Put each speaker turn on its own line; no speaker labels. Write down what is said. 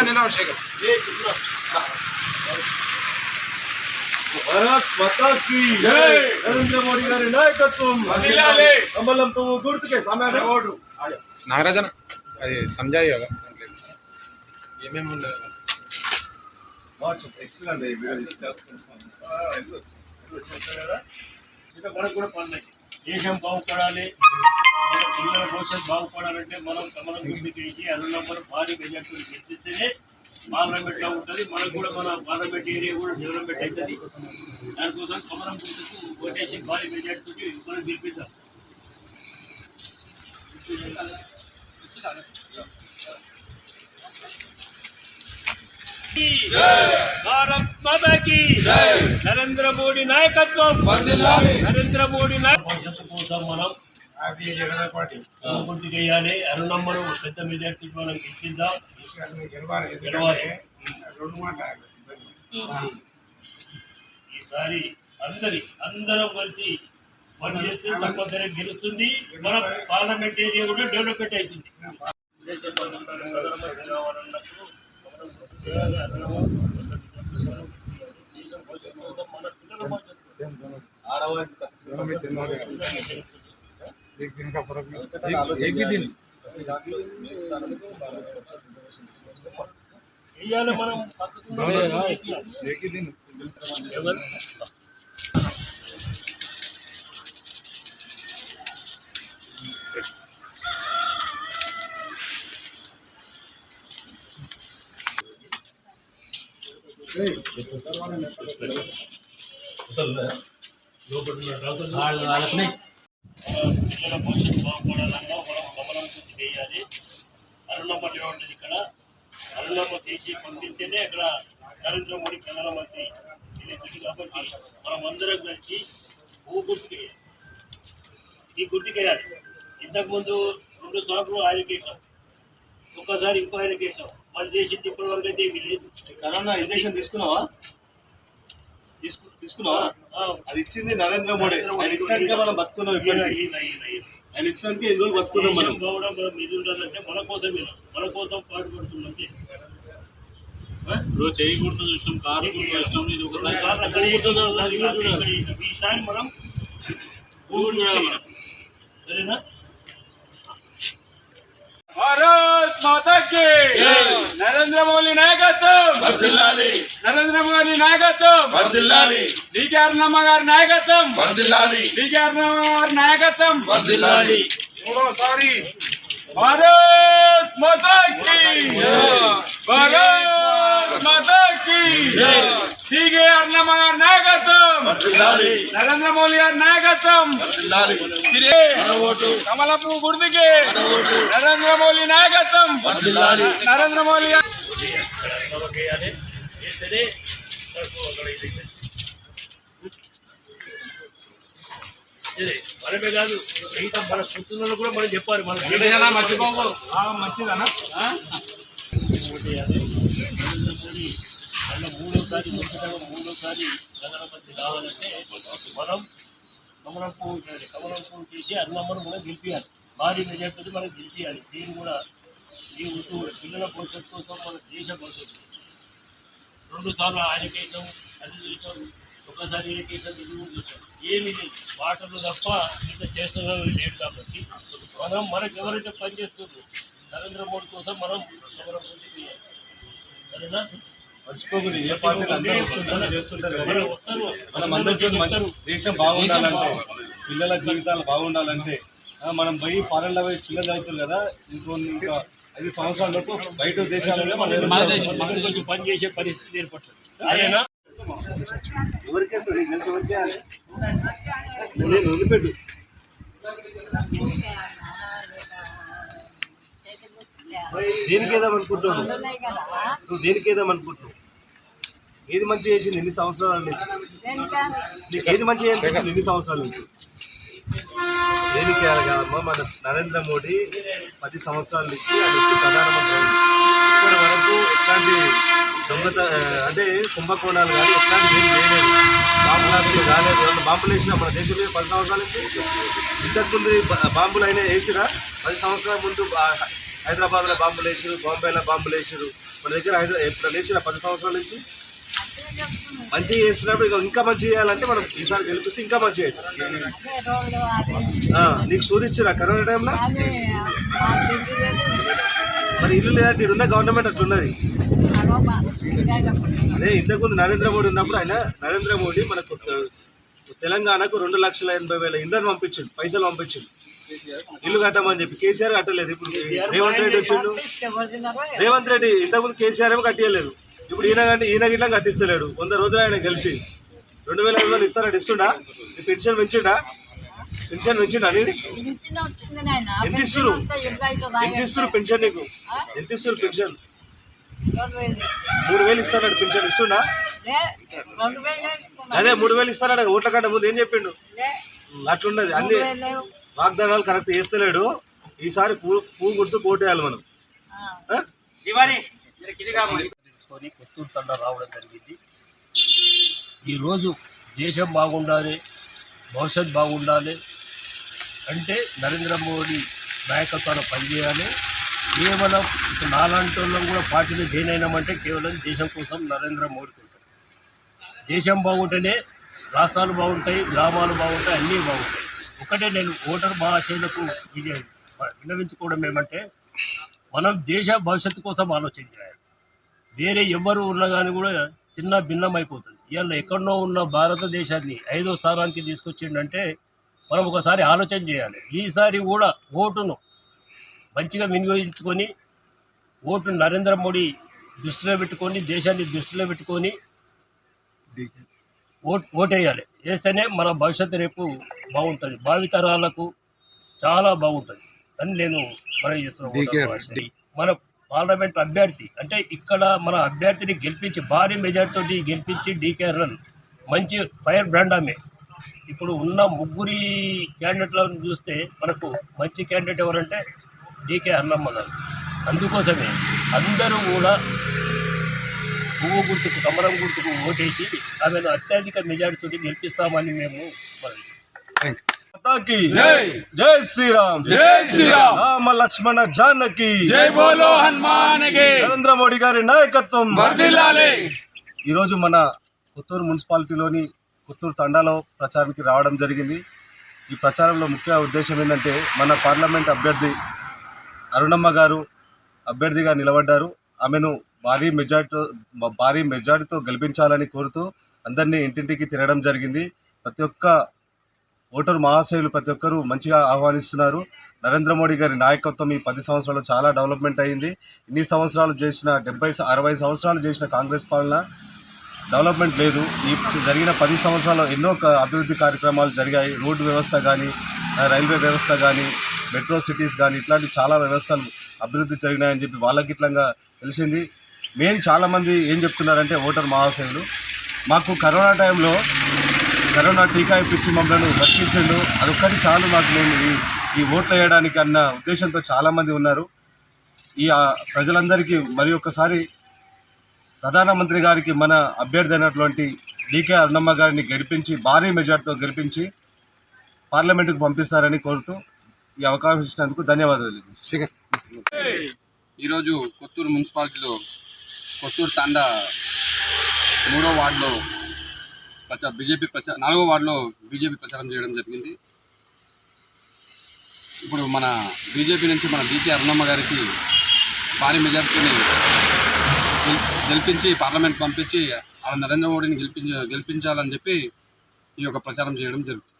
శేఖర్ నిలబడి శేఖర్.
భారత్ మాతా కీ
జై.
నరేంద్ర మోడీ గారి నాయకత్వం.
వర్ధిల్లాలి.
కమలం పువ్వు గుర్తుకే సమయం ఓటు.
నాగరాజన అది సంజయ్ ఏమేమి ఉండదు?
మనకు కూడా పనులు దేశం బాగుపడాలి. మన పిల్లల భవిష్యత్తు బాగుపడాలంటే మనం కమలం గుండి చేసి అరుణమ్మను భారీ మెజార్టీ గెలిపిస్తేనే పార్లమెంట్లో ఉంటుంది. మనకు కూడా మన పార్లమెంట్ ఏరియా కూడా డెవలప్మెంట్ అవుతుంది. దానికోసం కమలం గుర్తుకు ఓటేసి భారీ మెజార్టీ మనం గెలిపిద్దాం. భారత్ మాతాకి నరేంద్ర మోడీ నాయకత్వం. నరేంద్ర మోడీ భవిష్యత్తు కోసం మనం గుర్తు చేయాలి అరుణమ్మను పెద్ద మెజార్టీ మనం గెలిపిద్దాం గెలవాలి. ఈసారి అందరి అందరం కలిసి పని చేస్తే తక్కువ ధర గెలుస్తుంది. మన పార్లమెంట్ ఏరియా కూడా డెవలప్మెంట్ అవుతుంది. దేశ ప్రధానమంత్రి కావాలన్నప్పుడు మనం గుర్తు చేయాలి. అరుణమ్మ దేశం భవిష్యత్తు కోసం మన పిల్లల భవిష్యత్తు వెయ్యాలి మనం తప్పకుండా పిల్లల బాగుపడాలన్నా మనం గమనం పూర్తి చేయాలి అరుణమ్మ ఉంటుంది ఇక్కడ అరుణమ్మ చేసి పంపిస్తేనే అక్కడ నరేంద్ర మోడీ ప్రధానమంత్రి ఇది కాబట్టి మనం అందరం కలిసి భూ గుర్తుకేయాలి ఈ గుర్తుకేయాలి ఇంతకుముందు రెండు సార్లు ఆయన ఒక్కసారి ఇంకో ఆయన కేసాం వాళ్ళు చేసింది ఇప్పటి వరకు అయితే ఏమీ లేదు.
కరోనా ఇంజక్షన్ తీసుకున్నావా? తీసుకు తీసుకున్నావా? అది ఇచ్చింది నరేంద్ర మోడీ. ఆయన ఇచ్చినట్టుగా మనం బతుకున్నాం ఇప్పటికీ.
ఈయన.
ఆయన ఇచ్చినందుకే ఎన్ని రోజులు బతుకున్నాం మనం?
మనం ఇది ఉండాలంటే మన కోసమే మన కోసం పాటుపడుతున్నది
ఇప్పుడు చేయి గుర్తు చూసినాం కారు చూసినాం ఇది ఒకసారి
ఈసారి మనం చూడాలి. సరేనా?
భారత్ మాతా కి నరేంద్ర మోడీ నాయకత్వం నరేంద్ర మోడీ నాయకత్వం డికే అరుణమ్మ గారి నాయకత్వం డికే అరుణమ్మ గారి నాయకత్వం మూడోసారి భారత్ మాతా కి భారత్ మాతా కి డికే అరుణమ్మ గారి నాయకత్వం నరేంద్ర మోడీ గారి నాయకత్వం కమలపు గుర్తుకి నరేంద్ర మోడీ నాయకత్వం నరేంద్ర మోడీ గారి
కమలం వేయాలి వేస్తేనే మనకు అక్కడ ఇది అవుతుంది. ఇది మనమే కాదు ఇంకా మన పుత్రులను కూడా మనం చెప్పాలి మనం
మర్చిపోకు మంచిదన్నా
ఓటేయాలి. నరేంద్ర మోడీ మళ్ళీ మూడోసారి ఖచ్చితంగా మూడోసారి ప్రధానమంత్రి కావాలంటే మనం కమలం పువ్వు చేయాలి కమలం పువ్వు చేసి అన్నమ్మను కూడా గెలిపించాలి భారీ మెజార్టీ మనం గెలిపించాలి దీన్ని కూడా ఈ ఋతు పిల్లల భవిష్యత్తు కోసం మన దేశ భవిష్యత్తు రెండు సార్లు ఆయన కేసం అది చూసాం ఒకసారి ఏమీ వాటర్లు తప్ప ఇంత చేస్తున్నారు లేదు కాబట్టి మనం మనకు ఎవరైతే పనిచేస్తుందో నరేంద్ర మోడీ కోసం మనం సరేనా?
మర్చిపోకూడదు ఏ పార్టీలు అందరూ వస్తుంటారు చేస్తుంటారు
మనం
అందరితో దేశం బాగుండాలంటే పిల్లల జీవితాలు బాగుండాలంటే మనం పోయి ఫారెన్లో పోయి పిల్లలు అవుతారు కదా ఇంకో ఇంకా ఐదు సంవత్సరాల లోపు బయట దేశాలలో మన
కొంచెం పని చేసే పరిస్థితి ఏర్పడుతుంది. అదేనా
ఎవరికే సరే? గెలిచి ఎవరికే నేను వదిలిపెట్టు. దేనికి వేద్దాం అనుకుంటున్నావు? నువ్వు దేనికి వేద్దాం అనుకుంటున్నావు? ఏది మంచి చేసింది ఎన్ని సంవత్సరాల నుంచి? నీకు ఏది మంచి అనిపించింది ఎన్ని సంవత్సరాల నుంచి? దేనికి కాదమ్మా మన నరేంద్ర మోడీ పది సంవత్సరాల నుంచి ఆయన వచ్చి ప్రధానమంత్రి ఇప్పటి వరకు ఎట్లాంటి దొంగత అంటే కుంభకోణాలు కానీ ఎట్లాంటి ఏం చేయలేదు. బాంబు బ్లాస్టులు కాలేదు. అంటే బాంబులు వేసిన మన దేశం మీద పది సంవత్సరాల నుంచి ఇంతకుముందు బాంబులు అయినా వేసిరా? పది సంవత్సరాల ముందు హైదరాబాద్లో బాంబులు వేసారు బాంబేలో బాంబులు వేసారు. మన దగ్గర హైదరా ఎప్పుడు వేసిన పది సంవత్సరాల నుంచి? మంచిగా చేస్తున్నప్పుడు ఇక ఇంకా మంచి చేయాలంటే మనం ఈసారి గెలిపిస్తే ఇంకా మంచి అవుతుంది. నీకు సూదిచ్చిరా కరోనా టైంలో? మరి ఇల్లు లేదంటే ఇడున్న గవర్నమెంట్ అట్లున్నది అదే ఇంతకుముందు నరేంద్ర మోడీ ఉన్నప్పుడు ఆయన నరేంద్ర మోడీ మనకు తెలంగాణకు రెండు లక్షల ఎనభై వేల ఇళ్ళని పంపించిండు పైసలు పంపించిండు. ఇల్లు కట్టమని చెప్పి కేసీఆర్ కట్టలేదు. ఇప్పుడు రేవంత్ రెడ్డి వచ్చిండు. రేవంత్ రెడ్డి ఇంతకుముందు కేసీఆర్ ఏమో కట్టియలేదు. ఇప్పుడు ఈయన కంటే ఈయన గిట్లా కట్టిస్తలేడు. వంద రోజులు ఆయన గెలిచి రెండు వేల ఐదు వందలు ఇస్తారని ఇస్తుండా? పెన్షన్ పెంచిండా? పెన్షన్ పెంచిండా అనేది ఎంత ఇస్తురు ఎంత ఇస్తురు పెన్షన్ నీకు? ఎంత ఇస్తురు పెన్షన్? మూడు వేలు ఇస్తారట పెన్షన్ ఇస్తుండా? అదే మూడు వేలు ఇస్తారట ఓట్ల కంటే ముందు ఏం చెప్పిండు? అట్లున్నది. అన్ని వాగ్దానాలు కరెక్ట్ చేస్తలేడు. ఈసారి పూ పువ్వు గుర్తు కోటేయాలి మనం. ఆ?
తీసుకొని కొత్తూరు తండ రావడం జరిగింది. ఈరోజు దేశం బాగుండాలి భవిష్యత్ బాగుండాలి అంటే నరేంద్ర మోడీ నాయకత్వాన్ని పనిచేయాలి. కేవలం ఇప్పుడు నాలాంటి వాళ్ళం కూడా పార్టీలో జాయిన్ అయినామంటే కేవలం దేశం కోసం నరేంద్ర మోడీ కోసం. దేశం బాగుంటేనే రాష్ట్రాలు బాగుంటాయి గ్రామాలు బాగుంటాయి అన్నీ బాగుంటాయి. ఒకటే నేను ఓటర్ మహాశైలకు విన్నవించుకోవడం ఏమంటే మనం దేశ భవిష్యత్తు కోసం ఆలోచన చేయాలి వేరే ఎవరు ఉన్నా కానీ కూడా చిన్న భిన్నం అయిపోతుంది ఇవాళ ఎక్కడో ఉన్న భారతదేశాన్ని ఐదో స్థానానికి తీసుకొచ్చిండంటే మనం ఒకసారి ఆలోచన చేయాలి. ఈసారి కూడా ఓటును మంచిగా వినియోగించుకొని ఓటు నరేంద్ర మోడీ దృష్టిలో పెట్టుకొని దేశాన్ని దృష్టిలో పెట్టుకొని ఓట్ ఓటేయాలి. వేస్తేనే మన భవిష్యత్తు రేపు బాగుంటుంది. భావితరాలకు చాలా బాగుంటుంది అని నేను మనం చేస్తున్నాను మన పార్లమెంట్ అభ్యర్థి అంటే ఇక్కడ మన అభ్యర్థిని గెలిపించి భారీ మెజార్టీతో గెలిపించి డీకే రన్ మంచి ఫైర్ బ్రాండ్ ఆమె. ఇప్పుడు ఉన్న ముగ్గురి క్యాండిడేట్లను చూస్తే మనకు మంచి క్యాండిడేట్ ఎవరంటే డీకే అన్నమ్మ గారు అందుకోసమే అందరూ కూడా పువ్వు గుర్తుకు కమలం గుర్తుకు ఓటేసి ఆమెను అత్యధిక మెజార్టీతో గెలిపిస్తామని మేము
జై.
జై శ్రీరామ్.
జై శ్రీరామ్.
రామ లక్ష్మణ జానకి.
జై బోలో హనుమాన్కి.
నరేంద్ర మోడీ గారి నాయకత్వం. ఈరోజు మన పుత్తూరు మున్సిపాలిటీలోని పుత్తూరు తండాలో ప్రచారానికి రావడం జరిగింది. ఈ ప్రచారంలో ముఖ్య ఉద్దేశం ఏంటంటే మన పార్లమెంట్ అభ్యర్థి అరుణమ్మ గారు అభ్యర్థిగా నిలబడ్డారు. ఆమెను భారీ మెజార్టీతో భారీ మెజార్టీతో గెలిపించాలని కోరుతూ అందరినీ ఇంటింటికి తిరగడం జరిగింది. ప్రతి ఒక్క ఓటరు మహాశయులు ప్రతి ఒక్కరూ మంచిగా ఆహ్వానిస్తున్నారు. నరేంద్ర మోడీ గారి నాయకత్వం ఈ పది సంవత్సరాలు చాలా డెవలప్మెంట్ అయింది. ఇన్ని సంవత్సరాలు చేసిన డెబ్బై అరవై సంవత్సరాలు చేసిన కాంగ్రెస్ పాలన డెవలప్మెంట్ లేదు. ఈ జరిగిన పది సంవత్సరాలు ఎన్నో అభివృద్ధి కార్యక్రమాలు జరిగాయి. రోడ్డు వ్యవస్థ కానీ రైల్వే వ్యవస్థ కానీ మెట్రో సిటీస్ కానీ ఇట్లాంటి చాలా వ్యవస్థలు అభివృద్ధి జరిగినాయని చెప్పి వాళ్ళకి ఇట్లంగా తెలిసింది. మెయిన్ చాలామంది ఏం చెప్తున్నారంటే ఓటర్ మహాశయులు మాకు కరోనా టైంలో కరోనా టీకా ఇప్పించి మమ్మల్ని బతికించండు అదొక్కటి చాలు మాకు మేము ఈ ఈ ఓట్లు వేయడానికి అన్న ఉద్దేశంతో చాలామంది ఉన్నారు. ఈ ప్రజలందరికీ మరి ఒక్కసారి ప్రధానమంత్రి గారికి మన అభ్యర్థి అయినటువంటి డీకే అరుణమ్మ గారిని గెలిపించి భారీ మెజార్టీతో గెలిపించి పార్లమెంటుకు పంపిస్తారని కోరుతూ ఈ అవకాశం ఇచ్చినందుకు ధన్యవాదాలు
ఈరోజు కొత్తూరు మున్సిపాలిటీలో కొత్తూరు తాండా మూడో వార్డులో ప్రచార బీజేపీ ప్రచార నాలుగో వార్డులో బీజేపీ ప్రచారం చేయడం జరిగింది. ఇప్పుడు మన బీజేపీ నుంచి మన డీకే అరుణమ్మ గారికి భారీ మెజార్టీని గెలిపించి పార్లమెంట్ పంపించి ఆ నరేంద్ర మోడీని గెలిపించ గెలిపించాలని చెప్పి ఈ యొక్క ప్రచారం చేయడం జరుగుతుంది.